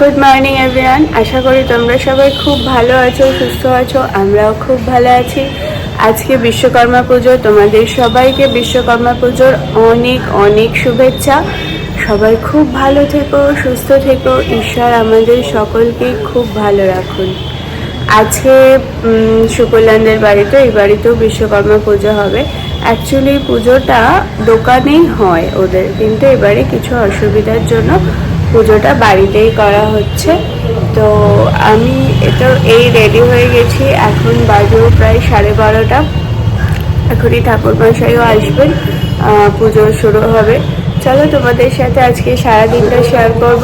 Good morning everyone আশা করি তোমরা সবাই খুব ভালো আছো, সুস্থ আছো, আমরাও খুব ভালো আছি। আজকে বিশ্বকর্মা পুজো তোমাদের সবাইকে বিশ্বকর্মা পুজোর অনেক অনেক শুভেচ্ছা। সবাই খুব ভালো থেকো, সুস্থ থেকো। ঈশ্বর আমাদের সকলকে খুব ভালো রাখুন। আজকে সুকল্যাণদের বাড়িতে, এই বাড়িতেও বিশ্বকর্মা পুজো হবে। অ্যাকচুয়ালি পুজোটা দোকানেই হয় ওদের, কিন্তু এবারে কিছু অসুবিধার জন্য পুজোটা বাড়িতেই করা হচ্ছে। তো আমি এটা এই রেডি হয়ে গেছি। এখন বাজেও প্রায় সাড়ে বারোটা। এখনই ঠাকুর মশাইও আসবেন পুজো শুরু হবে। চলো তোমাদের সাথে আজকে সারা দিনটা শেয়ার করব।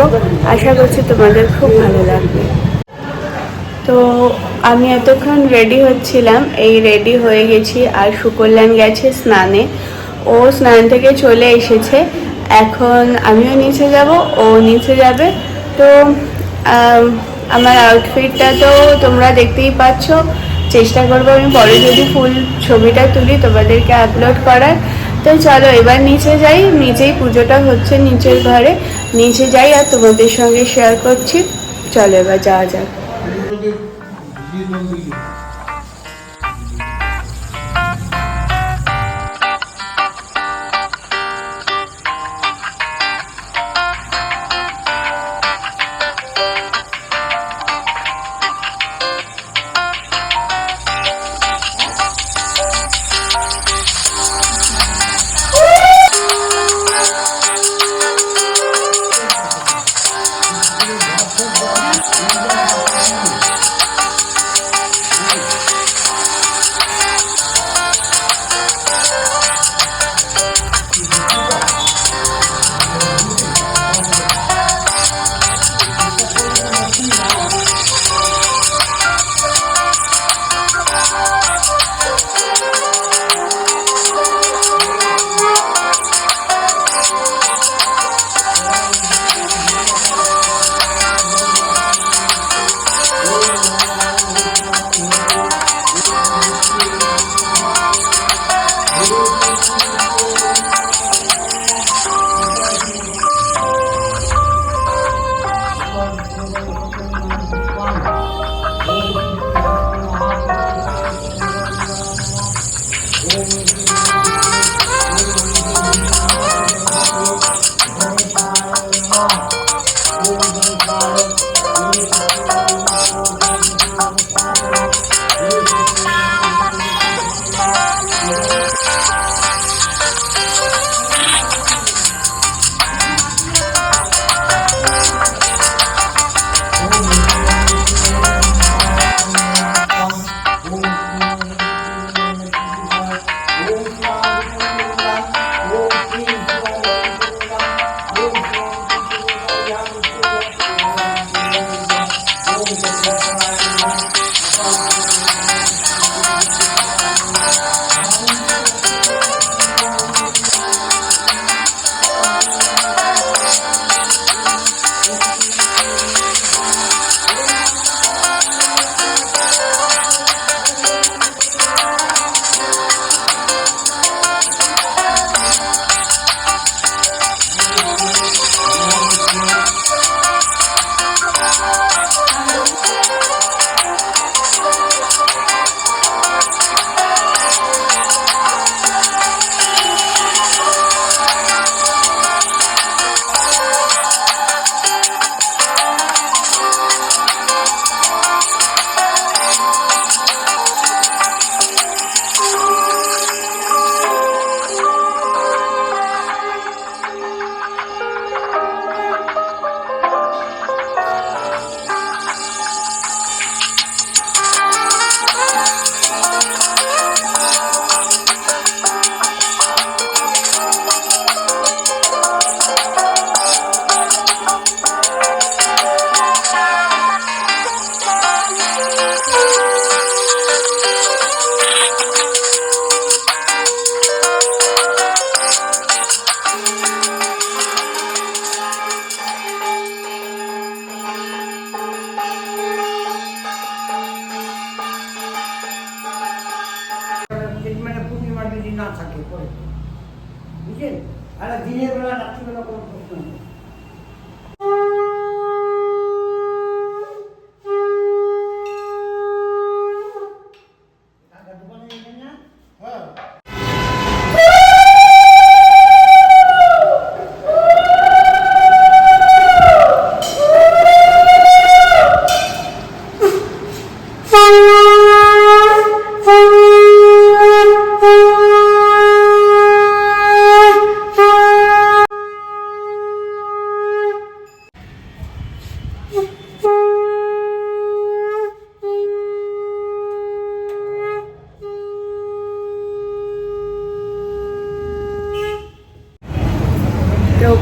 আশা করছি তোমাদের খুব ভালো লাগবে। তো আমি এতক্ষণ রেডি হচ্ছিলাম। এই রেডি হয়ে গেছি আর সুকল্যাণ গেছে স্নানে। ও স্নান থেকে চলে এসেছে। এখন আমিও নিচে যাব, ও নিচে যাবে। তো আমার আউটফিটটা তো তোমরা দেখতেই পাচ্ছ। চেষ্টা করব আমি পরে যদি ফুল ছবিটা তুলি তোমাদেরকে আপলোড করার। তো চলো এবার নিচে যাই। নিচেই পুজোটা হচ্ছে নিচের ঘরে। নিচে যাই আর তোমাদের সঙ্গে শেয়ার করছি। চলো এবার যাওয়া যাক। Yeah.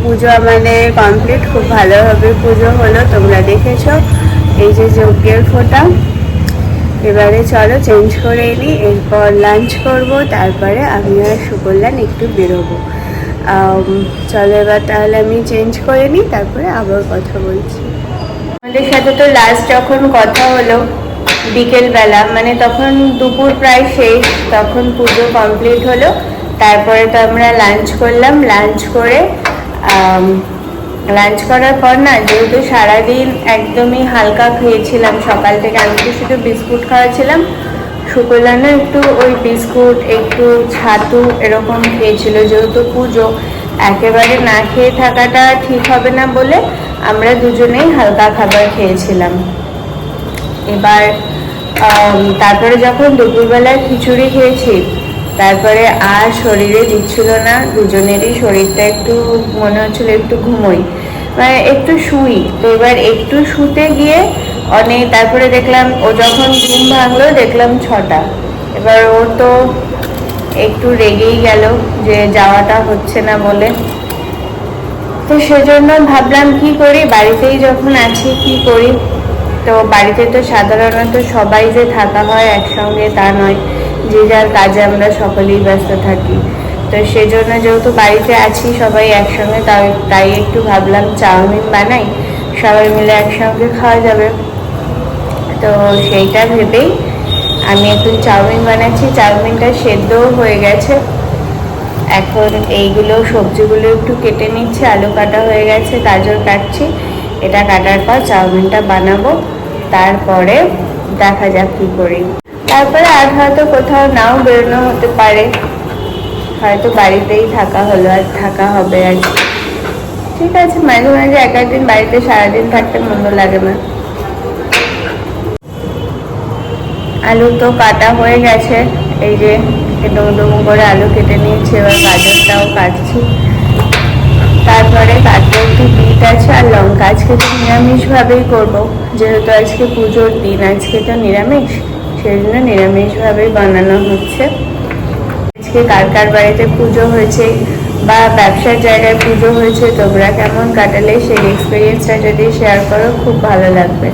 পুজো আমাদের কমপ্লিট খুব ভালোভাবে পুজো হলো, তোমরা দেখেছ। এই যে যজ্ঞের ফোঁটা। এবারে চলো চেঞ্জ করে নিই এরপর লাঞ্চ করব, তারপরে আমি আর সুকল্যাণ একটু বেরোবো। চলো এবার তাহলে আমি চেঞ্জ করে নিই, তারপরে আবার কথা বলছি। আমাদের সাথে তো লাস্ট যখন কথা হলো, বিকেলবেলা মানে তখন দুপুর প্রায় শেষ, তখন পুজো কমপ্লিট হলো। তারপরে তো আমরা লাঞ্চ করলাম লাঞ্চ করে লাঞ্চ করার পর না, যেহেতু সারাদিন একদমই হালকা খেয়েছিলাম, সকাল থেকে আমি তো শুধু বিস্কুট খাওয়াছিলাম শুকলানো একটু ওই বিস্কুট, একটু ছাতু এরকম খেয়েছিল। যেহেতু পুজো, একেবারে না খেয়ে থাকাটা ঠিক হবে না বলে আমরা দুজনেই হালকা খাবার খেয়েছিলাম। এবার তারপরে যখন দুপুরবেলায় খিচুড়ি খেয়েছি তারপরে আর শরীরে দিচ্ছিল না, দুজনেরই শরীরটা একটু, মনে হচ্ছিল একটু ঘুমোই। মানে একটু শুই। তো এবার একটু শুতে গিয়ে অনেক, তারপরে দেখলাম ও যখন ঘুম ভাঙলো, দেখলাম ছটা। এবার ও তো একটু রেগেই গেল যে যাওয়াটা হচ্ছে না বলে। তো সেজন্য ভাবলাম কি করি? বাড়িতেই যখন আছি, কি করি? তো বাড়িতে তো সাধারণত সবাই যে থাকা হয় একসঙ্গে তা নয়। যে যার কাজে আমরা সকলেই ব্যস্ত থাকি। তো সেজন্য যেহেতু বাড়িতে আছি সবাই একসঙ্গে, তাই তাই একটু ভাবলাম চাউমিন বানাই, সবাই মিলে একসঙ্গে খাওয়া যাবে। তো সেইটা ভেবেই আমি এখন চাউমিন বানাচ্ছি। চাউমিনটা সেদ্ধও হয়ে গেছে। এখন এইগুলো সবজিগুলো একটু কেটে নিচ্ছি, আলু কাটা হয়ে গেছে, গাজর কাটছি। এটা কাটার পর চাউমিনটা বানাবো। তারপরে দেখা যাক কী করি। তারপরে আর হয়তো কোথাও নাও বেরোনো হতে পারে। হয়তো বাড়িতেই থাকা হলো আর থাকা হবে আর। ঠিক আছে মাঝে মাঝে এক একদিন বাড়িতে সারাদিন থাকতে মন্দ লাগে না। আলু তো কাটা হয়ে গেছে, এই যে ডুমো করে আলু কেটে নিয়েছি, এবার গাজরটাও কাটছি। তারপরে কাটতে একটু বিট আছে আর লঙ্কা। আজকে তো নিরামিষভাবেই করব, যেহেতু আজকে পুজোর দিন, আজকে তো নিরামিষ। সেই জন্য নিরামিষভাবেই বানানো হচ্ছে। আজকে কার কার বাড়িতে পুজো হয়েছে বা ব্যবসার জায়গায় পুজো হয়েছে, তোমরা কেমন কাটালে সেই এক্সপিরিয়েন্সটা যদি শেয়ার করো, খুব ভালো লাগবে।